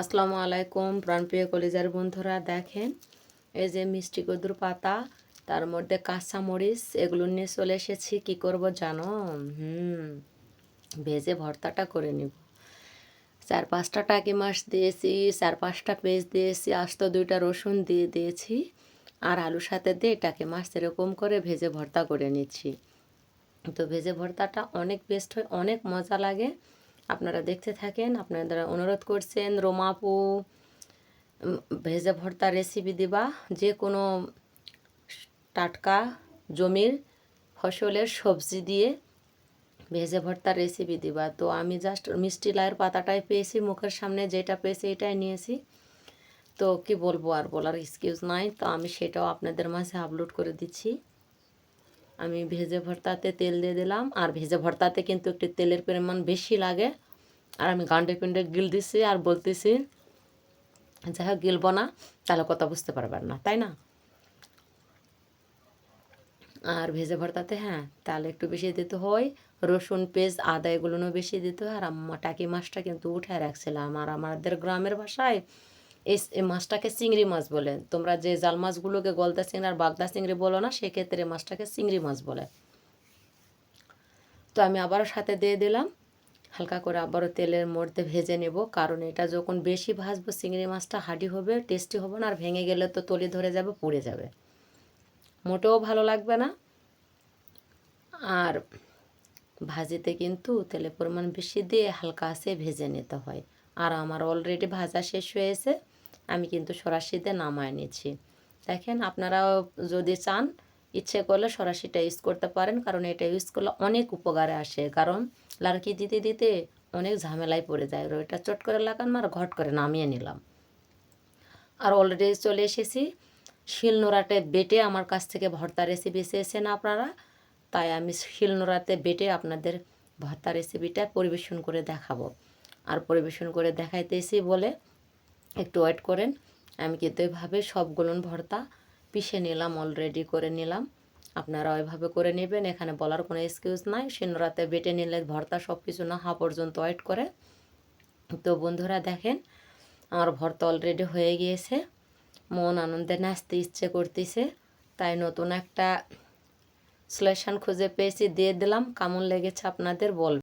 আসসালামু আলাইকুম, প্রাণপ্রিয় কলেজের বন্ধুরা, দেখেন এই যে মিষ্টি কদুর পাতা, তার মধ্যে কাঁচা মরিচ, এগুলো নিয়ে চলে এসেছি, কি করব জানো? হুম, ভেজে ভর্তাটা করে নিব। চার পাঁচটা টাকি মাছ দিয়েছি, চার পাঁচটা পেঁয়াজ দিয়েছি, আস্ত দুইটা রসুন দিয়ে দিয়েছি, আর আলুর সাথে দিয়ে টাকি মাছ এরকম করে ভেজে ভর্তা করে নিচ্ছি। তো ভেজে ভর্তাটা অনেক বেস্ট হয়, অনেক মজা লাগে। আপনারা দেখতে থাকেন আপনারা অনুরোধ করছেন রোমাপু ভেজে ভর্তা রেসিপি দিবা, যে কোনো টাটকা জমির ফসলের সবজি দিয়ে ভেজে ভর্তার রেসিপি দিবা। তো আমি জাস্ট মিষ্টি লাইয়ের পাতাটাই পেয়েছি, মুখের সামনে যেটা পেয়েছি এটাই নিয়েছি। তো কি বলব আর বলার এক্সকিউজ নাই, তো আমি সেটাও আপনাদের মাঝে আপলোড করে দিচ্ছি। আমি ভেজে ভর্তাতে তেল দিয়ে দিলাম। আর ভেজে ভর্তাতে কিন্তু একটু তেলের পরিমাণ বেশি লাগে। আর আমি গান্ডে পিণ্ডে গিল দিছি আর বলতেছি, যাই হোক গিলবো না তাহলে কথা বুঝতে পারবেন না। তাই না? আর ভেজে ভর্তাতে হ্যাঁ তাহলে একটু বেশি দিতে হয়। রসুন পেঁয়াজ আদা এগুলোও বেশি দিতে হয়। আর টাকি মাছটা কিন্তু উঠায় রাখছিলাম। আর আমাদের গ্রামের ভাষায় এই মাছটাকে চিংড়ি মাছ বলে। তোমরা যে জাল মাছগুলোকে গলদা চিংড়ি আর বাগদা চিংড়ি বলো না, সেক্ষেত্রে মাছটাকে চিংড়ি মাছ বলে। তো আমি আবারও সাথে দিয়ে দিলাম। হালকা করে আবারও তেলের মধ্যে ভেজে নেব, কারণ এটা যখন বেশি ভাজবো চিংড়ি মাছটা হাডি হবে, টেস্টি হবে না, আর ভেঙে গেলে তো তলি ধরে যাবে, পুড়ে যাবে। মোটেও ভালো লাগবে না। আর ভাজিতে কিন্তু তেলের পরিমাণ বেশি দিয়ে হালকা আছে ভেজে নিতে হয়। আর আমার অলরেডি ভাজা শেষ হয়েছে, আমি কিন্তু সরাসিতে নামায় নিচ্ছি। দেখেন, আপনারাও যদি চান, ইচ্ছে করলে সরাসিটা ইউজ করতে পারেন, কারণ এটা ইউজ করলে অনেক উপকারে আসে। কারণ লাড়কি দিতে দিতে অনেক ঝামেলায় পড়ে যায়। ওইটা চট করে লাগান, আর ঘট করে নামিয়ে নিলাম। আর অলরেডি চলে এসেছি, শিলনোড়াতে বেটে আমার কাছ থেকে ভর্তা রেসিপি চেয়েছেন আপনারা। তাই আমি শিলনোড়াতে বেটে আপনাদের ভর্তা রেসিপিটা পরিবেশন করে দেখাবো। আর পরিবেশন করে দেখাইতেছি বলে একটু ওয়েট করেন। আমি কিন্তু এভাবে সবগুলো ভর্তা পিষে নিলাম অলরেডি করে নিলাম। আপনারা ওইভাবে করে নেবেন, এখানে বলার কোনো এক্সকিউজ নাই। শিলনোড়াতে বেটে নিলে ভর্তা সব কিছু না হওয়া পর্যন্ত ওয়েট করে। তো বন্ধুরা দেখেন, আমার ভর্তা অলরেডি হয়ে গিয়েছে। মন আনন্দে নাচতে ইচ্ছে করতেছে, তাই নতুন একটা সলিউশন খুঁজে পেয়েছি, দিয়ে দিলাম। কেমন লেগেছে আপনাদের বলবেন